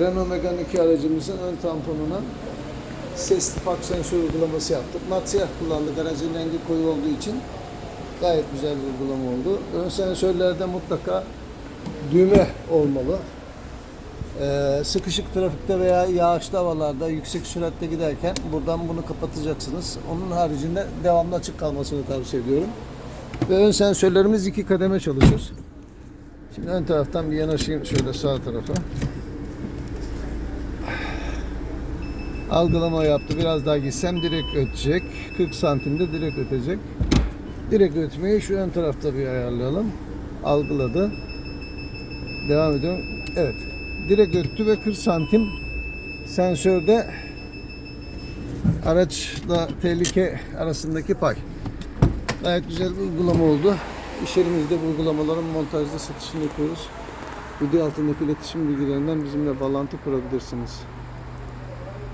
Renault Megane 2 aracımızın ön tamponuna sesli park sensör uygulaması yaptık. Mat siyah kullandık. Aracın rengi koyu olduğu için gayet güzel bir uygulama oldu. Ön sensörlerde mutlaka düğme olmalı. Ee, sıkışık trafikte veya yağışlı havalarda yüksek süratte giderken buradan bunu kapatacaksınız. Onun haricinde devamlı açık kalmasını tavsiye ediyorum. Ve ön sensörlerimiz iki kademe çalışır. Şimdi ön taraftan bir yanaşayım şöyle sağ tarafa. Algılama yaptı. Biraz daha gitsem direkt ötecek. 40 santimde direkt ötecek. Direkt ötmeyi şu ön tarafta bir ayarlayalım. Algıladı. Devam ediyorum. Evet. Direkt öttü ve 40 santim sensörde araçla tehlike arasındaki pay. Gayet güzel bir uygulama oldu. İş yerimizde bu uygulamaların montajda satışını yapıyoruz. Video altındaki iletişim bilgilerinden bizimle bağlantı kurabilirsiniz.